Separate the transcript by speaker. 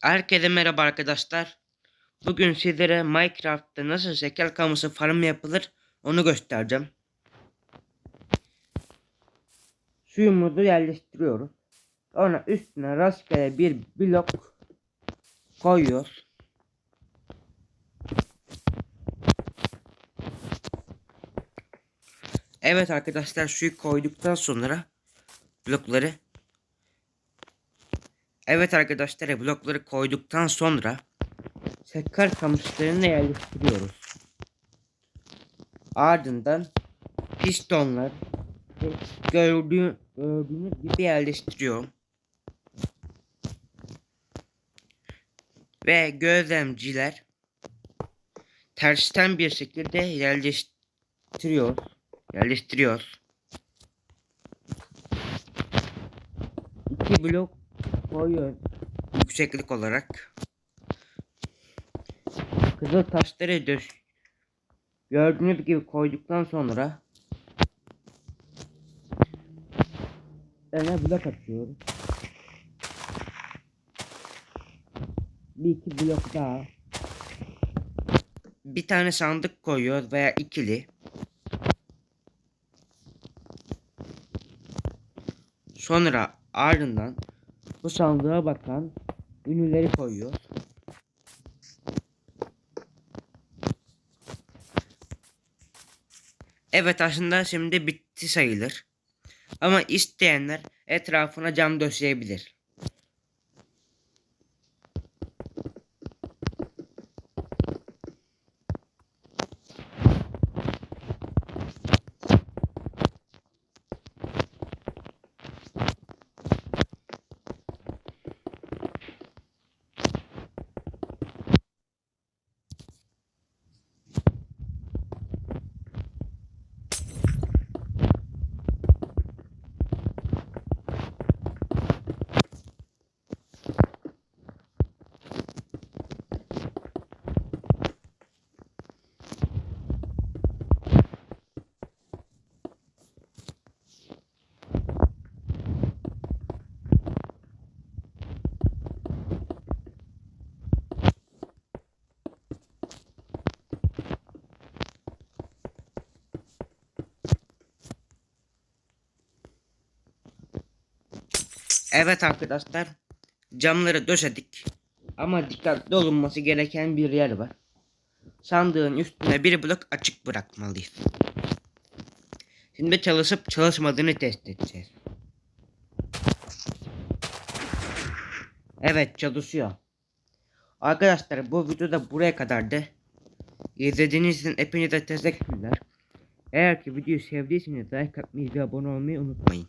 Speaker 1: Herkese merhaba arkadaşlar. Bugün sizlere Minecraft'ta nasıl şeker kamışı farm yapılır onu göstereceğim. Suyumuzu yerleştiriyoruz. Sonra üstüne rastgele bir blok koyuyoruz. Evet arkadaşlar suyu koyduktan sonra blokları Evet arkadaşlar blokları koyduktan sonra şeker kamışlarını yerleştiriyoruz. Ardından pistonlar gördüğü, gördüğünüz gibi yerleştiriyorum. Ve gözlemciler tersten bir şekilde yerleştiriyor. Yerleştiriyor. İki blok koyuyor yükseklik olarak. Kızıl taşları döş gördüğünüz gibi koyduktan sonra öne blok atıyoruz. Bir iki blok daha. Bir tane sandık koyuyor veya ikili. Sonra ardından bu sandığa bakan ünlüleri koyuyor. Evet aslında şimdi bitti sayılır. Ama isteyenler etrafına cam döşeyebilir. Evet arkadaşlar. Camları döşedik. Ama dikkatli olunması gereken bir yer var. Sandığın üstüne bir blok açık bırakmalıyız. Şimdi çalışıp çalışmadığını test edeceğiz. Evet çalışıyor. Arkadaşlar bu videoda buraya kadardı. İzlediğiniz için hepinize teşekkürler. Eğer ki videoyu sevdiyseniz like atmayı ve abone olmayı unutmayın.